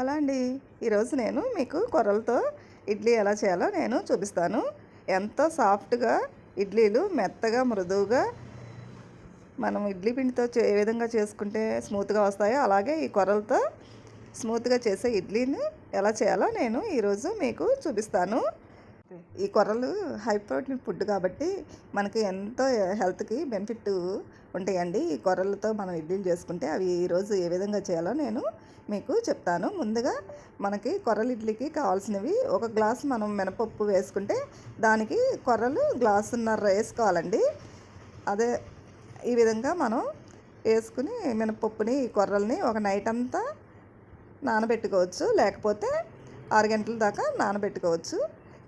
Hello అండి. ఈరోజు నేను మీకు కొర్రలతో ఇడ్లీ ఎలా చేయాలో నేను చూపిస్తాను. ఎంతో సాఫ్ట్గా ఇడ్లీలు మెత్తగా మృదువుగా మనం ఇడ్లీ పిండితో చే- ఏ విధంగా చేసుకుంటే స్మూత్గా వస్తాయో అలాగే ఈ కొర్రలతో స్మూత్గా చేసే ఇడ్లీని ఎలా చేయాలో నేను ఈరోజు మీకు చూపిస్తాను. ఈ కొర్రలు హై ప్రోటీన్ ఫుడ్ కాబట్టి మనకి ఎంతో హెల్త్కి బెనిఫిట్ ఉంటాయండి. ఈ కొర్రలతో మనం ఇడ్లీలు చేసుకుంటే అవి ఈరోజు ఏ విధంగా చేయాలో నేను మీకు చెప్తాను. ముందుగా మనకి కొర్రలు ఇడ్లీకి కావాల్సినవి ఒక గ్లాస్ మనం మినపప్పు వేసుకుంటే దానికి కొర్రలు గ్లాసున్నర వేసుకోవాలండి. అదే ఈ విధంగా మనం వేసుకుని మినపప్పుని ఈ కొర్రల్ని ఒక నైట్ అంతా నానబెట్టుకోవచ్చు. లేకపోతే ఆరు గంటల దాకా నానబెట్టుకోవచ్చు.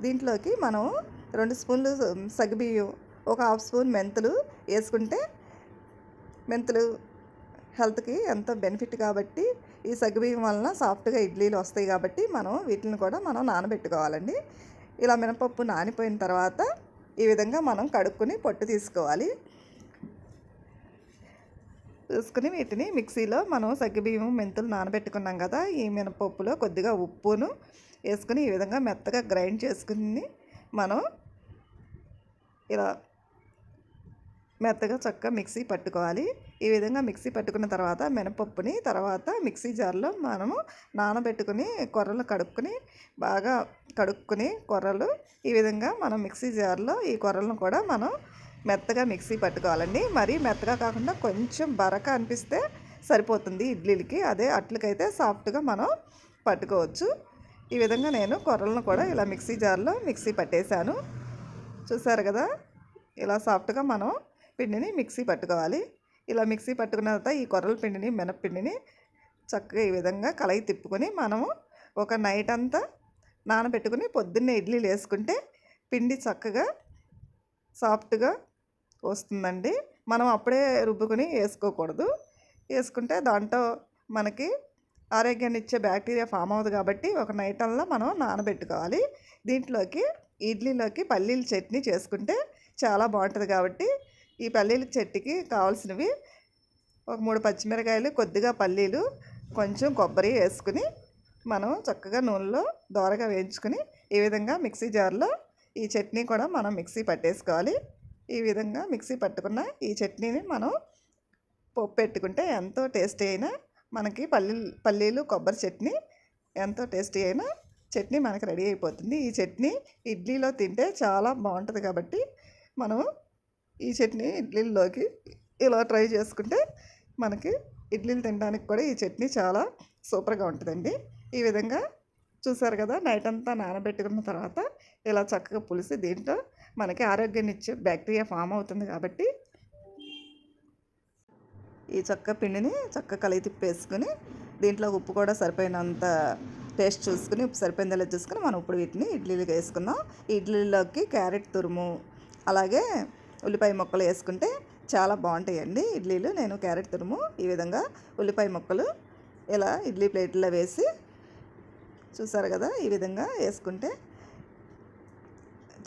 దీంట్లోకి మనం రెండు స్పూన్లు సగ్గుబియ్యం ఒక హాఫ్ స్పూన్ మెంతులు వేసుకుంటే మెంతులు హెల్త్కి ఎంతో బెనిఫిట్ కాబట్టి ఈ సగ్గుబియ్యం వలన సాఫ్ట్గా ఇడ్లీలు వస్తాయి కాబట్టి మనం వీటిని కూడా మనం నానబెట్టుకోవాలండి. ఇలా మినపప్పు నానిపోయిన తర్వాత ఈ విధంగా మనం కడుక్కుని పొట్టు తీసుకోవాలి. చూసుకుని వీటిని మిక్సీలో మనం సగ్గుబియ్యం మెంతులు నానబెట్టుకున్నాం కదా ఈ మినపప్పులో కొద్దిగా ఉప్పును వేసుకుని ఈ విధంగా మెత్తగా గ్రైండ్ చేసుకుని మనం ఇలా మెత్తగా చక్కగా మిక్సీ పట్టుకోవాలి. ఈ విధంగా మిక్సీ పట్టుకున్న తర్వాత మినపప్పుని తర్వాత మిక్సీ జార్లో మనము నానబెట్టుకుని కొర్రలు కడుక్కుని బాగా కడుక్కుని కొర్రలు ఈ విధంగా మనం మిక్సీ జార్లో ఈ కొర్రలను కూడా మనం మెత్తగా మిక్సీ పట్టుకోవాలండి. మరీ మెత్తగా కాకుండా కొంచెం బరక అనిపిస్తే సరిపోతుంది ఇడ్లీలకి. అదే అట్లకైతే సాఫ్ట్గా మనం పట్టుకోవచ్చు. ఈ విధంగా నేను కొర్రలను కూడా ఇలా మిక్సీ జార్లో మిక్సీ పట్టేశాను. చూసారు కదా? ఇలా సాఫ్ట్గా మనం పిండిని మిక్సీ పట్టుకోవాలి. ఇలా మిక్సీ పట్టుకున్న తర్వాత ఈ కొర్రల పిండిని మినప్పిండిని చక్కగా ఈ విధంగా కలయి తిప్పుకొని మనము ఒక నైట్ అంతా నానబెట్టుకుని పొద్దున్నే ఇడ్లీలు వేసుకుంటే పిండి చక్కగా సాఫ్ట్గా వస్తుందండి. మనం అప్పుడే రుబ్బుకొని వేసుకోకూడదు. వేసుకుంటే దాంట్లో మనకి ఆరోగ్యాన్ని ఇచ్చే బ్యాక్టీరియా ఫామ్ అవ్వదు కాబట్టి ఒక నైట్ అల్లా మనం నానబెట్టుకోవాలి. దీంట్లోకి ఇడ్లీలోకి పల్లీల చట్నీ చేసుకుంటే చాలా బాగుంటుంది కాబట్టి ఈ పల్లీల చట్నీకి కావాల్సినవి ఒక మూడు పచ్చిమిరకాయలు కొద్దిగా పల్లీలు కొంచెం కొబ్బరి వేసుకుని మనం చక్కగా నూనెలో దోరగా వేయించుకుని ఈ విధంగా మిక్సీ జార్లో ఈ చట్నీ కూడా మనం మిక్సీ పట్టేసుకోవాలి. ఈ విధంగా మిక్సీ పట్టుకున్న ఈ చట్నీని మనం పప్పు పెట్టుకుంటే ఎంతో టేస్టీ అయినా మనకి పల్లీలు పల్లీలు కొబ్బరి చట్నీ ఎంతో టేస్టీ అయినా చట్నీ మనకి రెడీ అయిపోతుంది. ఈ చట్నీ ఇడ్లీలో తింటే చాలా బాగుంటుంది కాబట్టి మనం ఈ చట్నీ ఇడ్లీల్లోకి ఇలా ట్రై చేసుకుంటే మనకి ఇడ్లీలు తినడానికి కూడా ఈ చట్నీ చాలా సూపర్గా ఉంటుందండి. ఈ విధంగా చూసారు కదా నైట్ అంతా నానబెట్టుకున్న తర్వాత ఇలా చక్కగా పులిసి దీంట్లో మనకి ఆరోగ్యాన్ని ఇచ్చే బ్యాక్టీరియా ఫామ్ అవుతుంది కాబట్టి ఈ చక్క పిండిని చక్క కలిగి తిప్పేసుకుని దీంట్లో ఉప్పు కూడా సరిపోయినంత టేస్ట్ చూసుకుని ఉప్పు సరిపోయిందో చూసుకుని మనం ఇప్పుడు వీటిని ఇడ్లీలుగా వేసుకుందాం. ఇడ్లీలోకి క్యారెట్ తురుము అలాగే ఉల్లిపాయ ముక్కలు వేసుకుంటే చాలా బాగుంటాయండి ఇడ్లీలు. నేను క్యారెట్ తురుము ఈ విధంగా ఉల్లిపాయ ముక్కలు ఇలా ఇడ్లీ ప్లేట్లో వేసి చూసారు కదా ఈ విధంగా వేసుకుంటే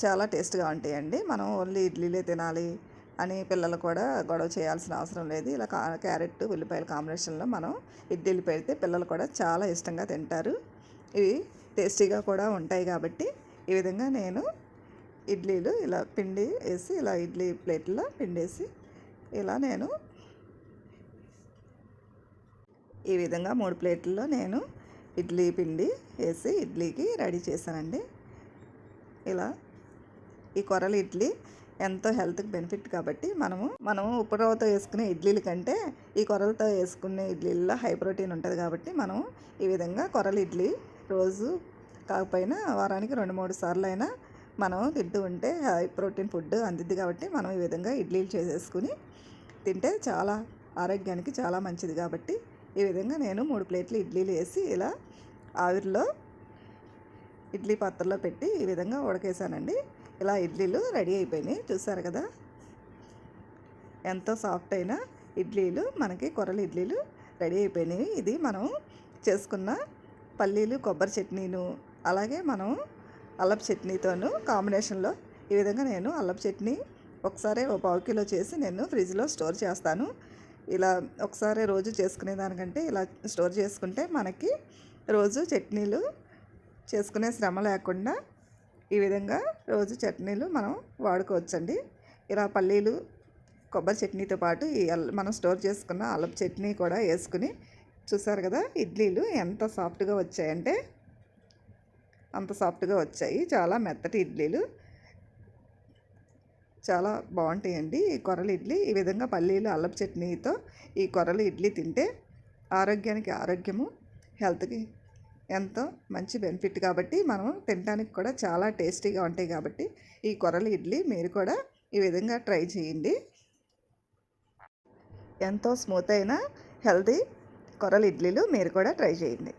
చాలా టేస్ట్గా ఉంటాయండి. మనం ఓన్లీ ఇడ్లీలే తినాలి అని పిల్లలు కూడా గొడవ చేయాల్సిన అవసరం లేదు. ఇలా క్యారెట్ ఉల్లిపాయల కాంబినేషన్లో మనం ఇడ్లీలు పెడితే పిల్లలు కూడా చాలా ఇష్టంగా తింటారు. ఇవి టేస్టీగా కూడా ఉంటాయి కాబట్టి ఈ విధంగా నేను ఇడ్లీలు ఇలా పిండి వేసి ఇలా ఇడ్లీ ప్లేట్లో పిండి వేసి ఇలా నేను ఈ విధంగా మూడు ప్లేట్లలో నేను ఇడ్లీ పిండి వేసి ఇడ్లీకి రెడీ చేశానండి. ఇలా ఈ కొరల ఇడ్లీ ఎంతో హెల్త్కి బెనిఫిట్ కాబట్టి మనము మనము ఉప్పు రవ్వతో వేసుకునే ఇడ్లీల కంటే ఈ కొరలతో వేసుకునే ఇడ్లీల్లో హై ప్రోటీన్ ఉంటుంది కాబట్టి మనం ఈ విధంగా కొరల ఇడ్లీ రోజు కాకపోయినా వారానికి రెండు మూడు సార్లు అయినా మనం తింటూ ఉంటే హై ప్రోటీన్ ఫుడ్ అందిద్ది కాబట్టి మనం ఈ విధంగా ఇడ్లీలు చేసేసుకుని తింటే చాలా ఆరోగ్యానికి చాలా మంచిది కాబట్టి ఈ విధంగా నేను మూడు ప్లేట్లు ఇడ్లీలు వేసి ఇలా ఆవిరిలో ఇడ్లీ పాత్రలో పెట్టి ఈ విధంగా ఉడకేసానండి. ఇలా ఇడ్లీలు రెడీ అయిపోయినాయి. చూసారు కదా? ఎంతో సాఫ్ట్ అయిన ఇడ్లీలు మనకి కొరల ఇడ్లీలు రెడీ అయిపోయినాయి. ఇది మనం చేసుకున్న పల్లీలు కొబ్బరి చట్నీను అలాగే మనం అల్లపు చట్నీతోను కాంబినేషన్లో ఈ విధంగా నేను అల్లపు చట్నీ ఒకసారి ఒక పావు కిలో చేసి నేను ఫ్రిడ్జ్లో స్టోర్ చేస్తాను. ఇలా ఒకసారి రోజు చేసుకునే దానికంటే ఇలా స్టోర్ చేసుకుంటే మనకి రోజు చట్నీలు చేసుకునే శ్రమ లేకుండా ఈ విధంగా రోజు చట్నీలు మనం వాడుకోవచ్చండి. ఇలా పల్లీలు కొబ్బరి చట్నీతో పాటు ఈ మనం స్టోర్ చేసుకున్న అల్లపు చట్నీ కూడా వేసుకుని చూసారు కదా ఇడ్లీలు ఎంత సాఫ్ట్గా వచ్చాయంటే అంత సాఫ్ట్గా వచ్చాయి. చాలా మెత్తటి ఇడ్లీలు. చాలా బాగుంటాయండి ఈ కొరలు ఇడ్లీ. ఈ విధంగా పల్లీలు అల్లపు చట్నీతో ఈ కొరలు ఇడ్లీ తింటే ఆరోగ్యానికి ఆరోగ్యము హెల్త్కి ఎంతో మంచి బెనిఫిట్ కాబట్టి మనం తినడానికి కూడా చాలా టేస్టీగా ఉంటాయి కాబట్టి ఈ కొరలు ఇడ్లీ మీరు కూడా ఈ విధంగా ట్రై చేయండి. ఎంతో స్మూత్ అయిన హెల్తీ కొరలు ఇడ్లీలు మీరు కూడా ట్రై చేయండి.